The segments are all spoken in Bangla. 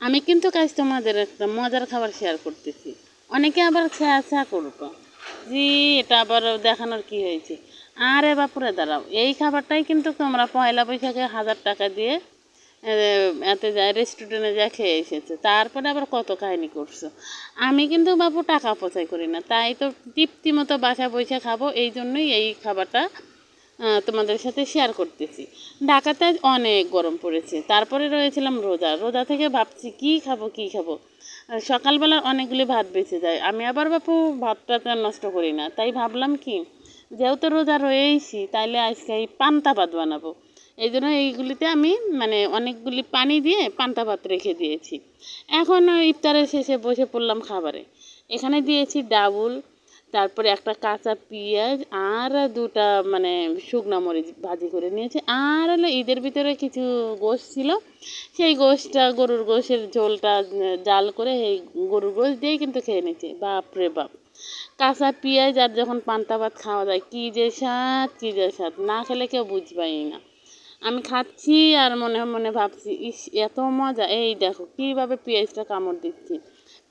আমি কিন্তু কাজ তোমাদের একটা মজার খাবার শেয়ার করতেছি। অনেকে আবার ছেঁয়া ছেঁয়া করব জি, এটা আবার দেখানোর কি হয়েছে? আরে বাপুরে, দাঁড়াও। এই খাবারটাই কিন্তু তোমরা পয়লা বৈশাখে হাজার টাকা দিয়ে এতে যায় রেস্টুরেন্টে যা খেয়ে এসেছে। তারপরে আবার কত কাহিনি করছ? আমি কিন্তু বাবু টাকা পচাই করি না। তাই তো তৃপ্তি মতো বসে খাব। এই জন্যই এই খাবারটা তোমাদের সাথে শেয়ার করতেছি। ঢাকাতে অনেক গরম পড়েছে। তারপরে রয়েছিলাম রোজা। রোজা থেকে ভাবছি, কি খাব কি খাব? সকালবেলা অনেকগুলি ভাত বেঁচে যায়। আমি আবার বাপু, ভাতটা তো নষ্ট করি না। তাই ভাবলাম কি, যেহেতু রোজা রয়েইছি, তাইলে আজকে এই পান্তা ভাত বানাবো। এই জন্য এইগুলিতে আমি মানে অনেকগুলি পানি দিয়ে পান্তা ভাত রেখে দিয়েছি। এখন ইফতারের শেষে বসে পড়লাম খাবারে। এখানে দিয়েছি ডাবল তারপরে একটা কাঁচা পেঁয়াজ আর দুটা মানে শুকনো মরিচ ভাজি করে নিয়েছি। আর হলো ঈদের ভিতরে কিছু গোশ ছিল। সেই গোশটা, গরুর গোশের ঝোলটা জাল করে এই গরুর গোশ দিয়েই কিন্তু খেয়ে নিয়েছি। বাপ রে বাপ। কাঁচা পেঁয়াজ আর যখন পান্তা ভাত খাওয়া যায়, কী যে স্বাদ, কী যে স্বাদ, না খেলে কেউ বুঝবাই না। আমি খাচ্ছি আর মনে মনে ভাবছি, ইস, এত মজা। এই দেখো, কীভাবে পেঁয়াজটা কামড় দিচ্ছি।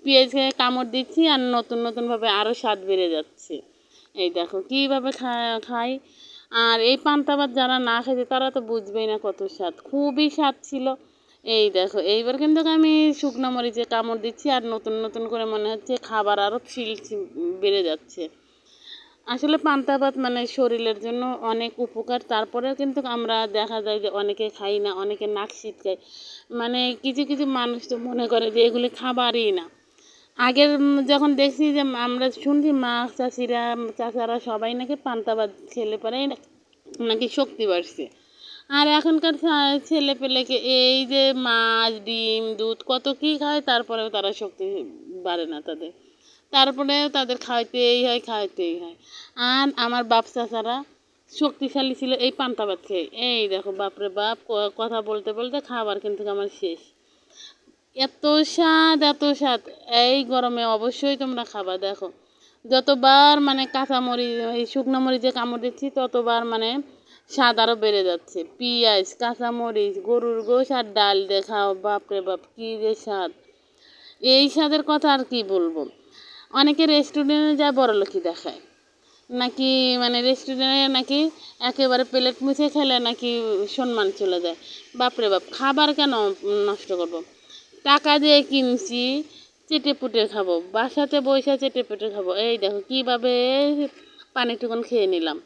পেঁয়াজকে কামড় দিচ্ছি আর নতুন নতুনভাবে আরও স্বাদ বেড়ে যাচ্ছে। এই দেখো, কীভাবে খাই? আর এই পান্তাবাদ যারা না খেয়েছে তারা তো বুঝবেই না কত স্বাদ। খুবই স্বাদ ছিল। এই দেখো, এইবার কিন্তু আমি শুকনো মরিচে কামড় দিচ্ছি আর নতুন নতুন করে মনে হচ্ছে খাবার আরও ফিল বেড়ে যাচ্ছে। আসলে পান্তা ভাত মানে শরীরের জন্য অনেক উপকার। তারপরেও কিন্তু আমরা দেখা যায় যে অনেকে খাই না, অনেকে নাক শীতকায় মানে কিছু কিছু মানুষ তো মনে করে যে এগুলি খাবারই না। আগের যখন দেখছি যে আমরা শুনছি মা চাষিরা, চাচারা সবাই নাকি পান্তা ভাত খেলে পরে নাকি শক্তি বাড়ছে। আর এখনকার ছেলে পেলেকে এই যে মাছ, ডিম, দুধ কত কী খায়, তারপরেও তারা শক্তি বাড়ে না তাদের। তারপরে তাদের খাওয়াইতেই হয় খাওয়াইতেই হয়। আর আমার বাপ চাচারা শক্তিশালী ছিল এই পান্তা ভাত খেয়ে। এই দেখো, বাপরে বাপ কথা বলতে বলতে খাবার কিন্তু আমার শেষ। এত স্বাদ এত স্বাদ। এই গরমে অবশ্যই তোমরা খাবা, দেখো। যতবার মানে কাঁচা মরিচ এই শুকনো মরিচে কামড় দিচ্ছি, ততবার মানে স্বাদ আরও বেড়ে যাচ্ছে। পিঁয়াজ কাঁচা মরিচ গরুর গোশ আর ডাল দিয়ে খাও, বাপরে বাপ, কী যে স্বাদ। এই স্বাদের কথা আর কি বলব? অনেকে রেস্টুরেন্টে যায় বড়লোকি দেখায়। নাকি মানে রেস্টুরেন্টে নাকি একেবারে প্লেট মুছে খেলে নাকি সম্মান চলে যায়। বাপরে বাপ, খাবার কেন নষ্ট করব। টাকা দিয়ে কিনছি, চেটে পুটে খাব, বাসাতে বসে চেটে পুটে খাব। এই দেখো, কীভাবে পানিটুকুন খেয়ে নিলাম।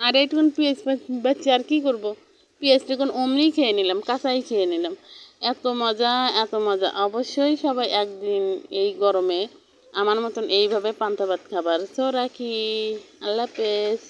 আর এইটুকুন পেঁয়াজ বাচ্চা আর কী করব? পেঁয়াজটুকুন অমনি খেয়ে নিলাম, কাঁচাই খেয়ে নিলাম। এত মজা এত মজা। অবশ্যই সবাই একদিন এই গরমে আমার মতন এইভাবে পান্তা ভাত খাবার। সো রাখি। আল্লাহ হাফেজ।